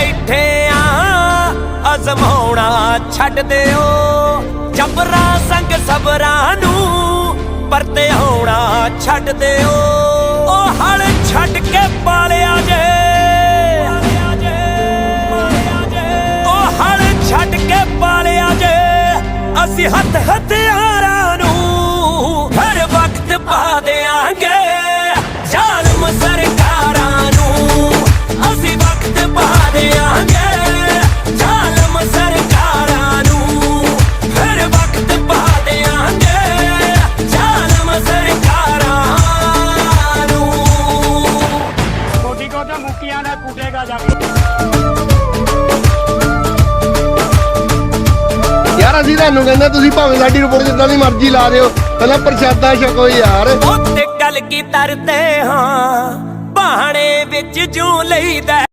ਬੈਠੇ ਆ ਅਜ਼ਮਾਉਣਾ ਛੱਡ ਦਿਓ। ਜਬਰਾਂ ਸੰਗ ਸਬਰਾਂ ਨੂੰ ਪਰਤੇ ਆਉਣਾ ਛੱਡ ਦਿਓ। ਉਹ ਹਲ ਛੱਡ ਕੇ ਪਾਲਿਆ ਜੇ। ਉਹ ਹਲ ਛੱਡ ਕੇ ਪਾਲਿਆ ਜੇ। ਅਸੀਂ ਹੱਥ ਹਥਿਆਰਾਂ ਨੂੰ ਹਰ ਵਕਤ ਪਾ ਦੇ ਮੁੱਕੀਆਂ ਨਾਲ ਕੁੱਟੇਗਾ ਜਾ ਕੇ। ਯਾਰ ਅਸੀਂ ਤੁਹਾਨੂੰ ਕਹਿੰਦੇ ਤੁਸੀਂ ਭਾਵੇਂ ਸਾਡੀ ਰਿਪੋਰਟ ਜਿੱਦਾਂ ਦੀ ਮਰਜ਼ੀ ਲਾ ਦਿਓ। ਪਹਿਲਾਂ ਪ੍ਰਸ਼ਾਦਾ ਛਕੋ ਯਾਰ। ਉੱਤੇ ਗੱਲ ਕੀ ਤਰਦੇ ਹਾਂ ਬਾਣੇ ਵਿੱਚ ਜੂ ਲਈਦਾ।